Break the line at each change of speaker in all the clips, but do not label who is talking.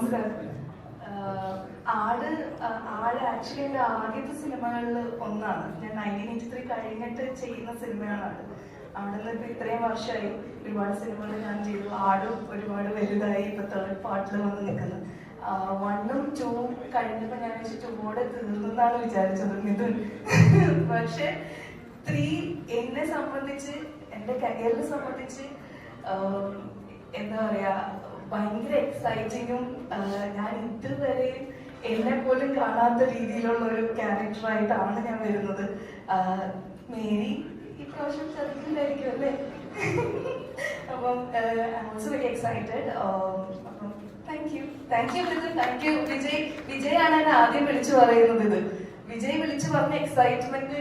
നമസ്കാരം ആട് ആട് ആക്ച്വലി എന്റെ ആദ്യത്തെ സിനിമകളിൽ ഒന്നാണ്. ഞാൻ നയന്റീൻ എയ്റ്റി ത്രീ കഴിഞ്ഞിട്ട് ചെയ്യുന്ന സിനിമകളാണ്. അവിടെ നിന്ന് ഇപ്പം ഇത്രയും വർഷമായി ഒരുപാട് സിനിമകൾ ഞാൻ ചെയ്തു. ആടും ഒരുപാട് വലുതായി ഇപ്പം തേർഡ് പാർട്ടിൽ വന്ന് നിൽക്കുന്നു. വണ്ണും ടൂവും കഴിഞ്ഞപ്പോൾ ഞാൻ ടൂവോടെ തീർന്നെന്നാണ് വിചാരിച്ചത്. മിഥുൻ പക്ഷെ ത്രീ എന്നെ സംബന്ധിച്ച് എന്റെ കരിയറിനെ സംബന്ധിച്ച് എന്താ പറയാ ഭയങ്കര എക്സൈറ്റിങ്ങും ഞാൻ ഇതുവരെ എന്നെ പോലും കാണാത്ത രീതിയിലുള്ള ഒരു ക്യാരക്ടറായിട്ടാണ് ഞാൻ വരുന്നത്. മേരി ഇപ്രാവശ്യം ചെറുക്കില്ലായിരിക്കും അല്ലേ? അപ്പം also very excited Vijay Vijay Vijay ആണ് എന്നെ ആദ്യം വിളിച്ചു പറയുന്നത് ഇത്. വിജയ് വിളിച്ചു പറഞ്ഞ എക്സൈറ്റ്മെന്റ്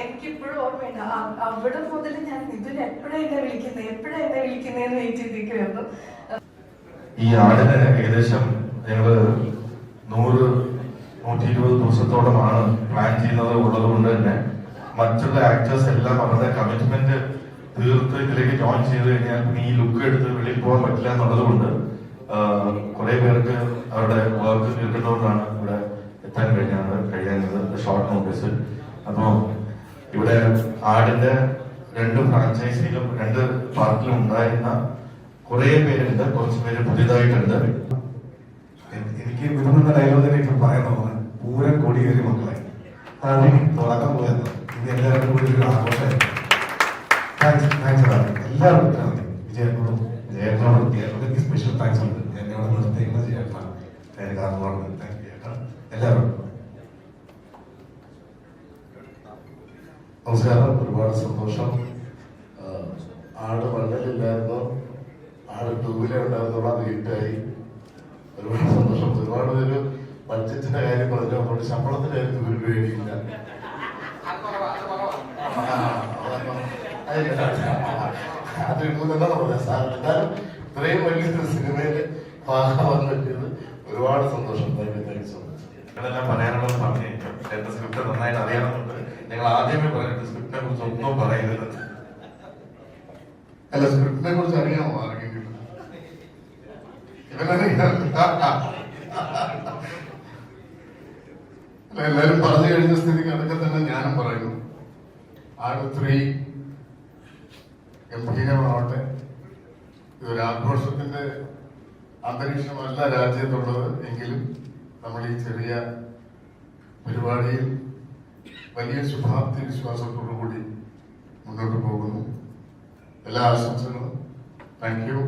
എനിക്ക് ഇപ്പോഴും ഓർമ്മയുണ്ട്. അവിടെ മുതൽ ഞാൻ ഇതിൽ എപ്പോഴാണ് എന്നെ വിളിക്കുന്നത് എപ്പോഴാണ് എന്നെ വിളിക്കുന്നതെന്ന് വെയിറ്റ്
ഈ ആടിന് ഏകദേശം ഞങ്ങൾ നൂറ് നൂറ്റി ഇരുപത് ദിവസത്തോളമാണ് പ്ലാൻ ചെയ്യുന്നത് ഉള്ളത് കൊണ്ട് തന്നെ മറ്റുള്ള ആക്ടേഴ്സ് എല്ലാം അവരുടെ കമ്മിറ്റ്മെന്റ് തീർത്ത് ഇതിലേക്ക് ജോയിൻ ചെയ്ത് കഴിഞ്ഞാൽ പിന്നെ ഈ ലുക്ക് എടുത്ത് വെളിയിൽ പോകാൻ പറ്റില്ല എന്നുള്ളത് കൊണ്ട് കുറെ പേർക്ക് അവരുടെ വർക്ക് തീർക്കുന്നതുകൊണ്ടാണ് ഇവിടെ എത്താൻ കഴിഞ്ഞാണ് കഴിയുന്നത് ഷോർട്ട് നോട്ടീസ് അപ്പോൾ ഇവിടെ ആടിന്റെ രണ്ട് ഫ്രാഞ്ചൈസിയിലും രണ്ട് പാർട്ടിലും ഉണ്ടായിരുന്ന കുറെ പേരുണ്ട് കുറച്ച് പേര് പുതിയതായിട്ടുണ്ട്.
എനിക്ക് വിരുന്ന ഡയലോഗിനെ ഇപ്പം പറയുന്നത് പൂരം കൊടിയേറി മക്കളെ. തുടക്കം പോയത്. എല്ലാവരും കൂടി ഒരു ആഘോഷമായി താങ്ക്സ് താങ്ക്സ് എല്ലാവർക്കും വിജയനോടും ജയനോടും എനിക്ക് സ്പെഷ്യൽ താങ്ക്സ് ഉണ്ട്. എന്നോട് നിർത്തിയിരുന്ന ജയപ്പാണ് എനിക്ക് പറഞ്ഞത് താങ്ക് യു
നമസ്കാരം. ഒരുപാട് സന്തോഷം. ആട് മണ്ണിലില്ലായിരുന്നു. ടൂവിലെ ഉണ്ടായിരുന്നുള്ള അത് ഹിറ്റായി. ഒരുപാട് സന്തോഷം. ഒരുപാട് പേര് ബഡ്ജറ്റിന്റെ കാര്യം പറഞ്ഞു അതുകൊണ്ട് ശമ്പളത്തിന്റെ കാര്യത്തിൽ ഒരു പേടിയില്ല. അത് ഇടുന്നില്ലെന്നാണ് പറഞ്ഞത് സാർ. എന്തായാലും ഇത്രയും വലിയൊരു സിനിമയിൽ ഭാഗമാകാൻ പറ്റിയത് ഒരുപാട് സന്തോഷം. Thank you thank so much
നിങ്ങളെല്ലാം പറയാനുള്ളത് പറഞ്ഞു എന്റെ സ്ക്രിപ്റ്റ് നന്നായിട്ട് അറിയാമെന്നുണ്ട് ഞങ്ങൾ ആദ്യമേ പറഞ്ഞിട്ട് സ്ക്രിപ്റ്റിനെ കുറിച്ച് ഒന്നും പറയുന്നില്ല
അല്ല സ്ക്രിപ്റ്റിനെ കുറിച്ച് അറിയാമോ? എല്ലാരും പറഞ്ഞു കഴിഞ്ഞ സ്ഥിതിക്ക് അതൊക്കെ തന്നെ ഞാനും പറയുന്നു ആട് ത്രീ. ഗംഭീരമാവട്ടെ ഇതൊരു ആഘോഷത്തിന്റെ അന്തരീക്ഷമല്ല രാജ്യത്തുള്ളത് എങ്കിലും നമ്മൾ ഈ ചെറിയ പരിപാടിയിൽ വലിയ ശുഭാപ്തി വിശ്വാസത്തോടു കൂടി മുന്നോട്ട് പോകുന്നു. എല്ലാ ആശംസകളും. Thank you.